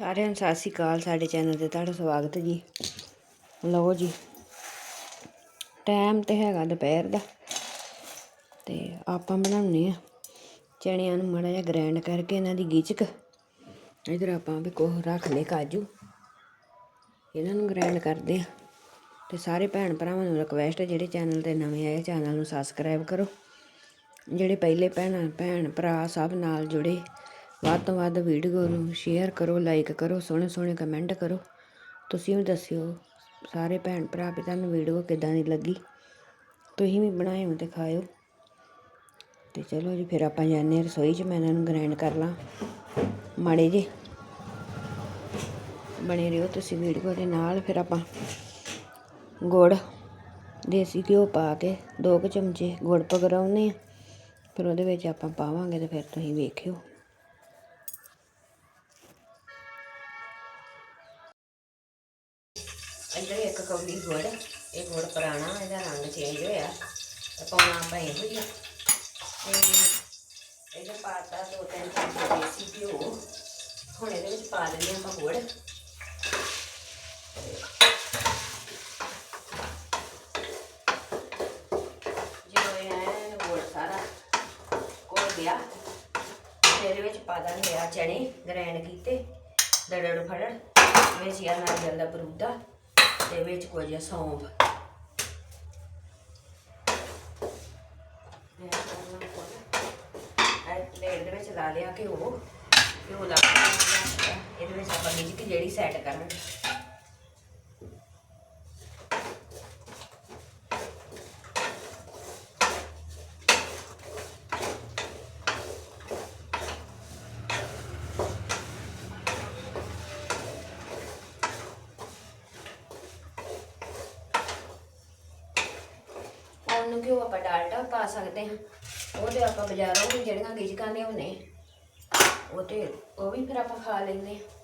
ਸਾਰਿਆਂ ਨੂੰ ਸਤਿ ਸ਼੍ਰੀ ਅਕਾਲ ਸਾਡੇ ਚੈਨਲ ਤੇ ਤੁਹਾਡਾ ਸਵਾਗਤ ਜੀ। ਲਓ ਜੀ ਟਾਈਮ ਤੇ ਹੈਗਾ ਦੁਪਹਿਰ ਦਾ ਤੇ ਆਪਾਂ ਬਣਾਉਣੇ ਆ ਚਣਿਆਂ ਨੂੰ ਮਾੜਾ ਜਿਹਾ ਗ੍ਰਾਈਂਡ ਕਰਕੇ ਇਹਨਾਂ ਦੀ ਗਿਚਕ। ਇਧਰ ਆਪਾਂ ਵੀ ਕੋਹ ਰੱਖ ਲਏ ਕਾਜੂ। ਇਹਨਾਂ ਨੂੰ ਗ੍ਰਾਈਂਡ ਕਰਦੇ ਆ ਤੇ ਸਾਰੇ ਭੈਣ ਭਰਾਵਾਂ ਨੂੰ ਰਿਕਵੈਸਟ ਹੈ ਜਿਹੜੇ ਚੈਨਲ ਤੇ ਨਵੇਂ ਆਏ, ਚੈਨਲ ਨੂੰ ਸਬਸਕ੍ਰਾਈਬ ਕਰੋ। ਜਿਹੜੇ ਪਹਿਲੇ ਭੈਣਾਂ, ਭੈਣ ਭਰਾ ਸਭ ਨਾਲ ਜੁੜੇ ਵੱਧ ਤੋਂ ਵੱਧ ਵੀਡੀਓ ਨੂੰ ਸ਼ੇਅਰ ਕਰੋ ਲਾਈਕ ਕਰੋ, ਸੋਹਣੇ ਸੋਹਣੇ ਕਮੈਂਟ ਕਰੋ। ਤੁਸੀਂ ਵੀ ਦੱਸਿਓ, ਸਾਰੇ ਭੈਣ ਭਰਾ ਵੀ ਤੁਹਾਨੂੰ ਵੀਡੀਓ ਕਿੱਦਾਂ ਦੀ ਲੱਗੀ। ਤੁਸੀਂ ਵੀ ਬਣਾਇਓ ਤੇ ਖਾਇਓ। ਤੇ ਚਲੋ ਜੀ, ਫਿਰ ਆਪਾਂ ਜਾਂਦੇ ਹਾਂ ਰਸੋਈ 'ਚ, ਮੈਂ ਇਹਨਾਂ ਨੂੰ ਗ੍ਰਾਈਂਡ ਕਰ ਲਾਂ। ਮਾੜੇ ਜੇ। ਬਣੇ ਰਹੋ ਤੁਸੀਂ ਵੀਡੀਓ ਦੇ ਨਾਲ, ਫਿਰ ਆਪਾਂ ਗੁੜ, ਦੇਸੀ ਘਿਓ ਪਾ ਕੇ ਦੋ ਕੁ ਚਮਚੇ ਗੁੜ ਪਗਰਾਉਨੇ ਆ ਫਿਰ ਉਹਦੇ ਵਿੱਚ ਆਪਾਂ ਪਾਵਾਂਗੇ ਤੇ ਫਿਰ ਤੁਸੀਂ ਵੇਖਿਓ। ਇੱਧਰ ਕੌਲੀ ਗੁੜ, ਇਹ ਗੁੜ ਪੁਰਾਣਾ, ਇਹਦਾ ਰੰਗ ਚੇਂਜ ਹੋਇਆ। ਤੇ ਪਾਉਣਾ ਆਪਾਂ ਇਹ ਹੀ ਤੇ ਇਹਦੇ ਪਾਤਾ ਦੋ ਤਿੰਨ ਚਮਚੇ ਦੇਸੀ ਘਿਓ। ਹੁਣ ਇਹਦੇ ਵਿੱਚ ਪਾ ਦਿੰਦੇ ਆਪਾਂ ਗੁੜ। ਜਦੋਂ ਇਹ ਗੁੜ ਸਾਰਾ ਘੁਲ ਗਿਆ। ਤੇ ਇਹਦੇ ਵਿੱਚ ਪਾ ਦਾਂਗੇ ਆ ਚਣੇ ਗ੍ਰੈਂਡ ਕੀਤੇ, ਦੜੜ ਫੜੜ, ਵਿੱਚ ਯਾ ਨਾਰੀਅਲ ਦਾ ਬਰੂਦਾ ਤੇ ਵਿੱਚ ਕੁਝ ਸੌਂਫ। ਪਲੇਟ ਦੇ ਵਿੱਚ ਲਾ ਲਿਆ ਕਿ ਉਹ ਘਿਓ ਲਾ ਇਹਦੇ ਵਿੱਚ ਆਪਾਂ ਮਿਰਚ ਜਿਹੜੀ ਸੈੱਟ ਕਰਾਂਗੇ ਉਹਨੂੰ ਕਿਉਂ ਆਪਾਂ ਡਾਲਡਾ ਪਾ ਸਕਦੇ ਹਾਂ। ਉਹ ਤੇ ਆਪਾਂ ਬਾਜ਼ਾਰੋਂ ਵੀ ਜਿਹੜੀਆਂ ਗਿਜਕਾਂ ਲਿਆਉਂਦੇ ਹੁੰਨੇ ਉਹ ਤੇ ਉਹ ਵੀ ਫਿਰ ਆਪਾਂ ਖਾ ਲੈਂਦੇ ਹਾਂ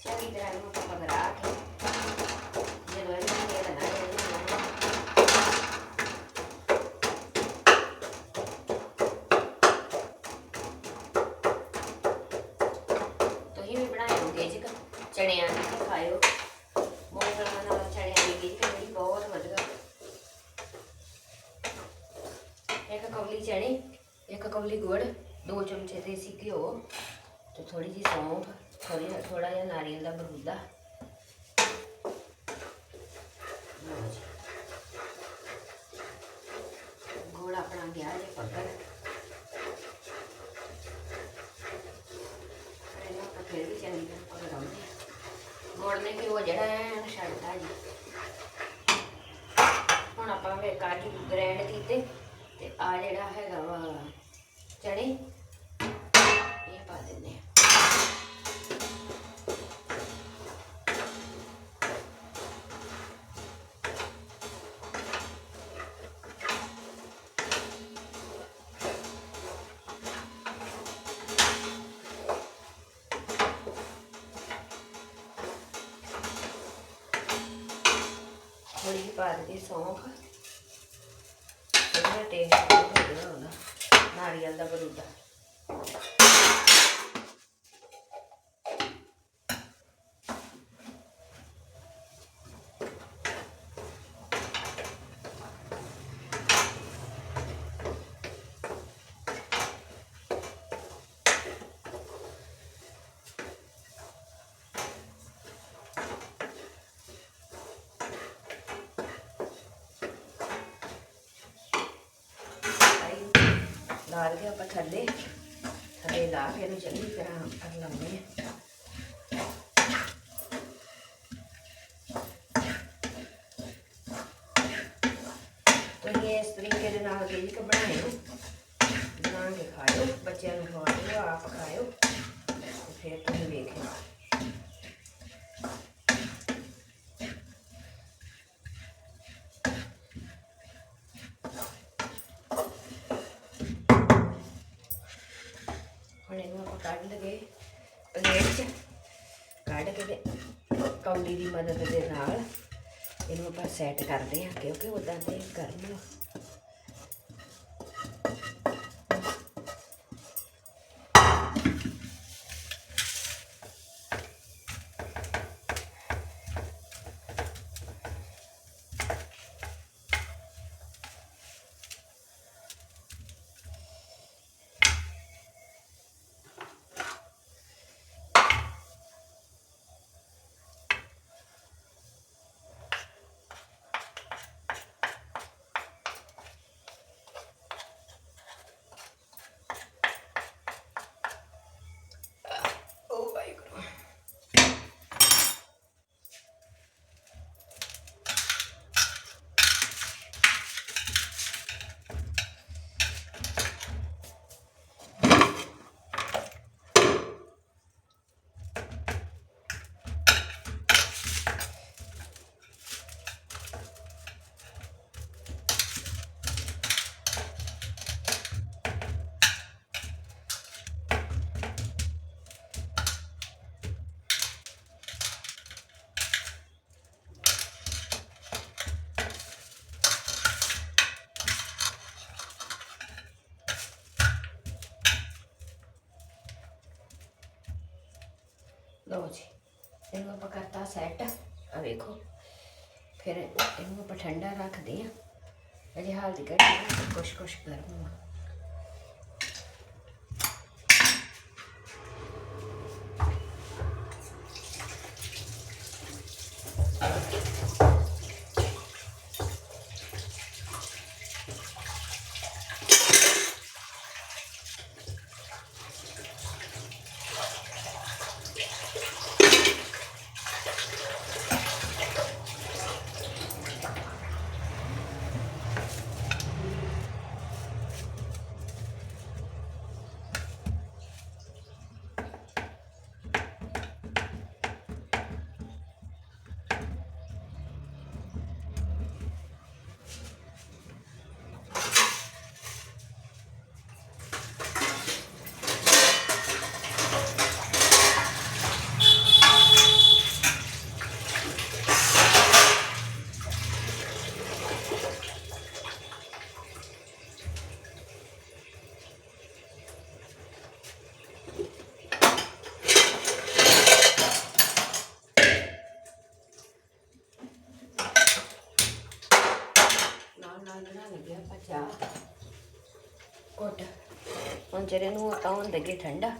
ਚੰਗੀ ਤਰ੍ਹਾਂ ਇਹਨੂੰ ਆਪਾਂ ਪਗਰਾ ਕੇ ਜਦੋਂ ਇਹਨੂੰ ਇਹ ਬਣਾ ਲੈਣਾ ਤੁਸੀਂ ਵੀ ਬਣਾਇਓ ਗੇਜਕ ਚਣਿਆਂ ਦੀ ਤੇ ਖਾਇਓ ਮੂੰਗਫਲੀਆਂ ਨਾਲ ਚਣਿਆਂ ਦੀ ਗੇਜਕ ਜਿਹੜੀ ਬਹੁਤ ਵਧੀਆ ਇੱਕ ਕੌਲੀ ਚਣੇ ਇੱਕ ਕੌਲੀ ਗੁੜ ਦੋ ਚਮਚੇ ਦੇਸੀ ਘਿਓ ਤੇ ਥੋੜੀ ਜਿਹੀ ਸੌਂਫ ਥੋੜੀ ਥੋੜਾ ਜਿਹਾ ਨਾਰੀਅਲ ਦਾ ਬਰੂਦਾ। ਲਓ ਗੁੜ ਆਪਣਾ ਗਿਆ ਜੇ ਪੱਕਣ। ਇਹਨੂੰ ਆਪਾਂ ਫਿਰ ਵੀ ਚੰਗੀ ਤਰ੍ਹਾਂ ਪਕਾਉਂਦੇ ਹਾਂ ਗੁੜ ਨੇ ਉਹ ਜਿਹੜਾ ਐਨ ਛੱਡਦਾ ਜੀ। ਹੁਣ ਆਪਾਂ ਵੇ ਕਾਜੂ ਗ੍ਰੈਂਡ ਕੀਤੇ ਤੇ ਆ ਜਿਹੜਾ ਹੈਗਾ ਵਾ ਚਣੇ ਇਹ ਪਾ ਦਿੰਦੇ ਆ। ਥੋੜੀ ਜਿਹੀ ਪਾ ਦਿੱਤੀ ਸੌਂਫ। ਇਹਦਾ ਟੇਸਟ ਬਹੁਤ ਵਧੀਆ ਹੁੰਦਾ ਨਾਰੀਅਲ ਦਾ ਬਰੂਦਾ। ਲਾ ਕੇ ਆਪਾਂ ਥੱਲੇ ਥੱਲੇ ਲਾ ਕੇ ਇਹਨੂੰ ਚੰਗੀ ਤਰ੍ਹਾਂ ਕਰ ਲਾਉਂਦੇ ਤੁਸੀਂ ਇਸ ਤਰੀਕੇ ਦੇ ਨਾਲ ਕੇਕ ਬਣਾਇਓ, ਬਣਾ ਕੇ ਖਾਇਓ, ਬੱਚਿਆਂ ਨੂੰ ਖਵਾਇਓ, ਆਪ ਖਾਇਓ ਫਿਰ ਤੁਸੀਂ ਵੇਖਿਓ ਹੁਣ ਇਹਨੂੰ ਆਪਾਂ ਕੱਢ ਲਗੇ ਪਲੇਟ ਕੱਢ ਕੇ ਤੇ ਕੌਲੀ ਦੀ ਮਦਦ ਦੇ ਨਾਲ ਇਹਨੂੰ ਆਪਾਂ ਸੈੱਟ ਕਰਦੇ ਹਾਂ ਕਿਉਂਕਿ ਉਦਾਂ ਤੇ ਗਰਮ ਲਓ ਜੀ, ਇਹਨੂੰ ਆਪਾਂ ਕਰਤਾ ਸੈੱਟ ਆ ਵੇਖੋ, ਫਿਰ ਇਹਨੂੰ ਆਪਾਂ ਠੰਡਾ ਰੱਖਦੇ ਆ ਅਜੇ ਹਾਲ ਦੀ ਘੜੀ ਕੁਛ ਕੁਛ ਗਰਮ ਆ ਨਾਲ ਨਾਲ ਬਣਾ ਲੱਗਿਆ ਆਪਾਂ ਚਾਹ ਕੋਟ ਹੁਣ ਜਿਹੜੇ ਨੂੰ ਆਪਾਂ ਹੁਣ ਲੱਗੇ ਠੰਡਾ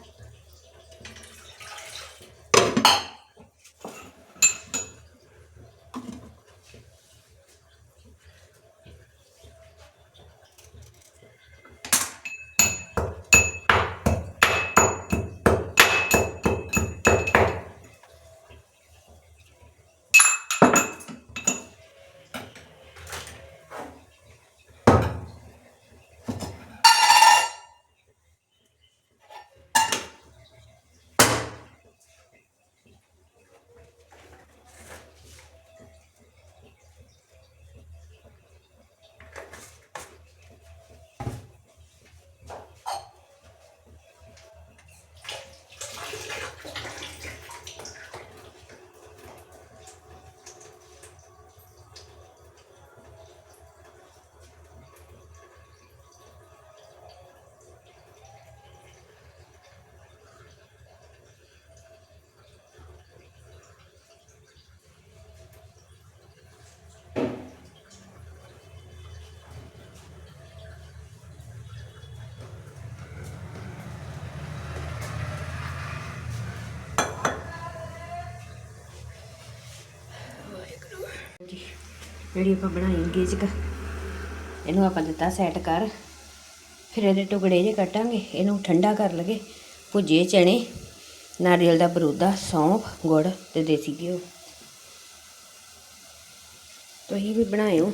ਜੀ ਜਿਹੜੀ ਆਪਾਂ ਬਣਾਈ ਗੇਜਕ ਇਹਨੂੰ ਆਪਾਂ ਦਿੱਤਾ ਸੈੱਟ ਕਰ। ਫਿਰ ਇਹਦੇ ਟੁਕੜੇ ਜੇ ਕੱਟਾਂਗੇ, ਇਹਨੂੰ ਠੰਡਾ ਕਰ ਲਗੇ, ਭੁੱਜੇ ਚਣੇ ਨਾਰੀਅਲ ਦਾ ਬਰੂਦਾ ਸੌਂਫ, ਗੁੜ ਤੇ ਦੇਸੀ ਘਿਓ। ਤੁਸੀਂ ਵੀ ਬਣਾਇਓ,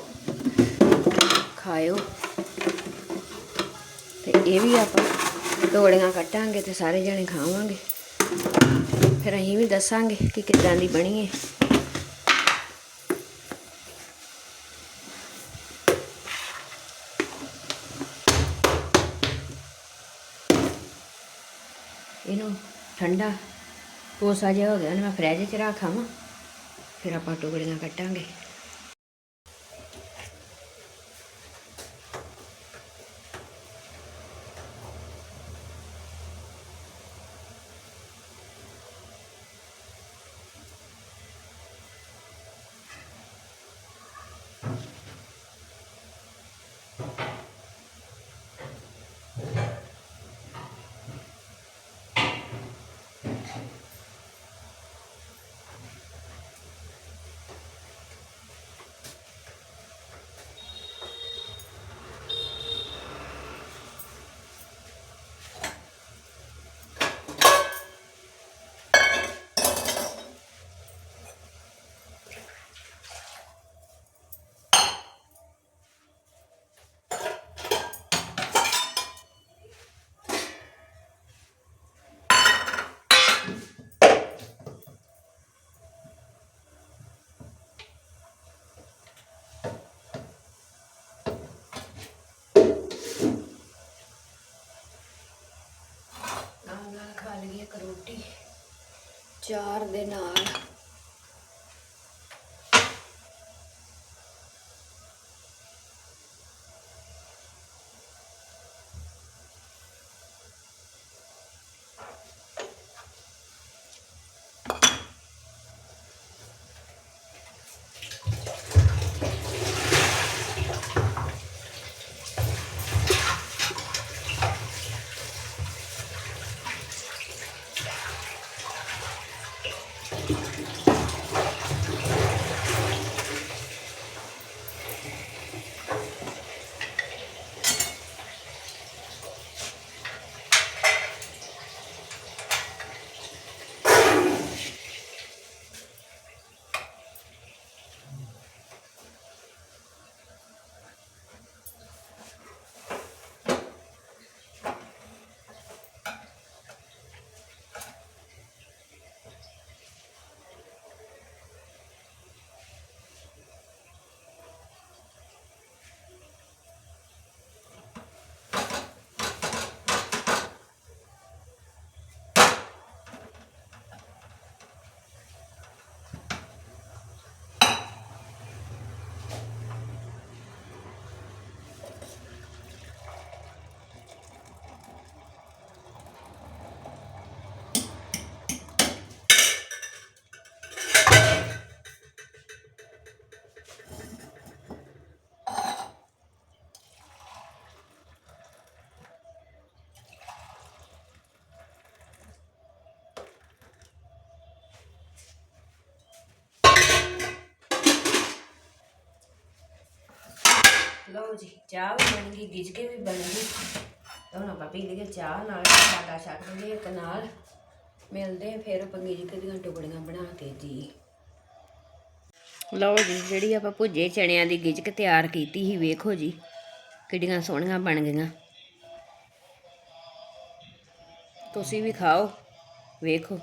ਖਾਇਓ। ਤੇ ਇਹ ਵੀ ਆਪਾਂ ਟੋੜੀਆਂ ਕੱਟਾਂਗੇ ਤੇ ਸਾਰੇ ਜਣੇ ਖਾਵਾਂਗੇ। ਫਿਰ ਅਸੀਂ ਵੀ ਦੱਸਾਂਗੇ ਕਿ ਕਿੱਦਾਂ ਦੀ ਬਣੀ ਹੈ ਇਹਨੂੰ ਠੰਡਾ, ਕੋਸਾ ਜਿਹਾ ਹੋ ਗਿਆ, ਉਹਨੂੰ ਮੈਂ ਫਰਿੱਜ 'ਚ ਰੱਖ ਆਵਾਂ, ਫਿਰ ਆਪਾਂ ਟੁਕੜੀਆਂ ਕੱਟਾਂਗੇ ਨਾਲ ਨਾਲ ਖਾ ਲਈਏ ਇੱਕ ਰੋਟੀ ਚਾਰ ਦੇ ਨਾਲ। ਲਓ ਜੀ, ਚਾਹ ਵੀ ਬਣ ਗਈ, ਗਿਜਕੇ ਵੀ ਬਣ ਗਈ। ਤਾਂ ਹੁਣ ਆਪਾਂ ਪੀ ਲਈਏ ਚਾਹ ਨਾਲ, ਸਾਡਾ ਛੱਕ ਲਈਏ ਇੱਕ ਨਾਲ। ਮਿਲਦੇ ਫਿਰ ਆਪਾਂ ਗਿਜਕੇ ਦੀਆਂ ਟੁਕੜੀਆਂ ਬਣਾ ਕੇ ਜੀ। ਲਓ ਜੀ, ਜਿਹੜੀ ਆਪਾਂ ਭੁੱਜੇ ਚਣਿਆਂ ਦੀ ਗਿਜਕ ਤਿਆਰ ਕੀਤੀ ਸੀ, ਵੇਖੋ ਜੀ, ਕਿੱਡੀਆਂ ਸੋਹਣੀਆਂ ਬਣ ਗਈਆਂ। ਤੁਸੀਂ ਵੀ ਖਾਓ, ਵੇਖੋ।